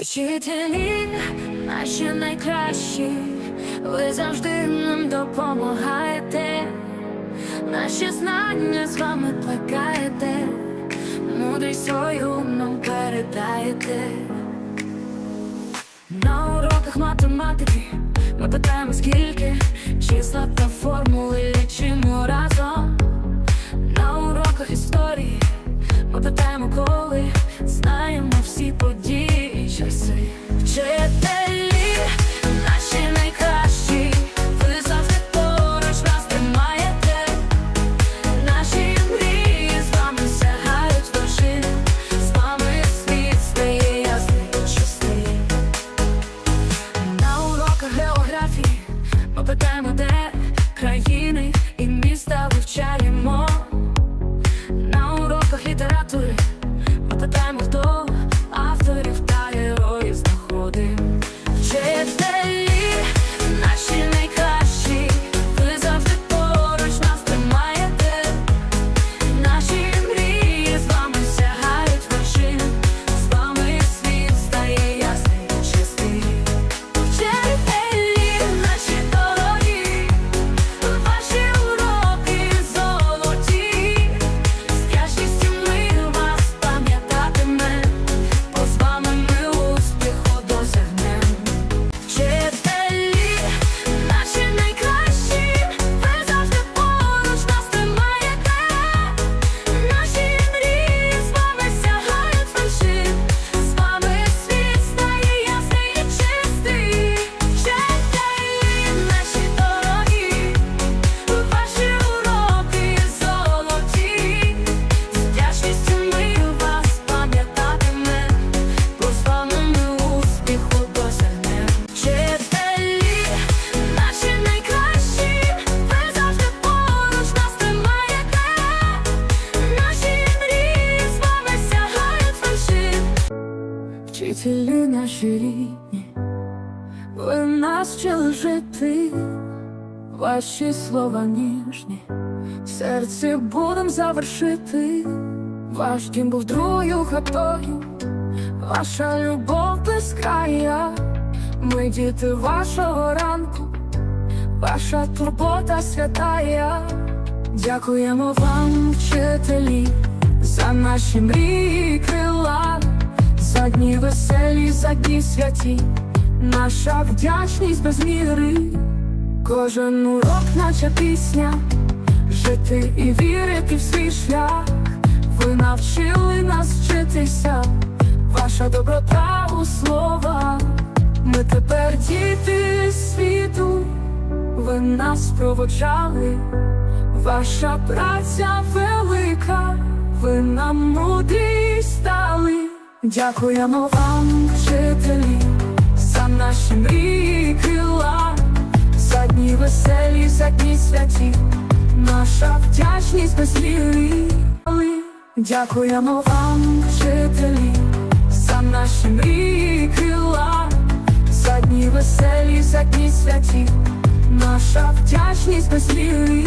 Вчителі наші найкращі, ви завжди нам допомагаєте, наші знання з вами плекаєте, мудрість свою нам передаєте. На уроках математики ми питаємо скільки числа та формули лічимо разом. На уроках історії ми питаємо коли ми питаємо, де країни і міста вивчаємо. На уроках літератури попитаємо, питаємо, хто авторів та героїв. Вчителі Вчителі наші рідні, ви нас вчили жити, ваші слова ніжні, в серці будем завершити. Ваш дім був другою хатою, ваша любов безкрая, ми діти вашого ранку, ваша турбота святая. Дякуємо вам, вчителі, за наші мрії крила, за дні веселі, за дні святі, наша вдячність без міри, кожен урок, наче пісня, жити і вірити в свій шлях. Ви навчили нас вчитися, ваша доброта у словах. Ми тепер діти світу, ви нас проводжали. Ваша праця велика, ви нам стали. Дякуємо вам, вчителі, за наші мрії крила, за дні веселі, за дні святі, наша вдячність без міри. Дякуємо вам, вчителі, за наші мрії крила, за дні веселі, за дні святі, наша вдячність без міри.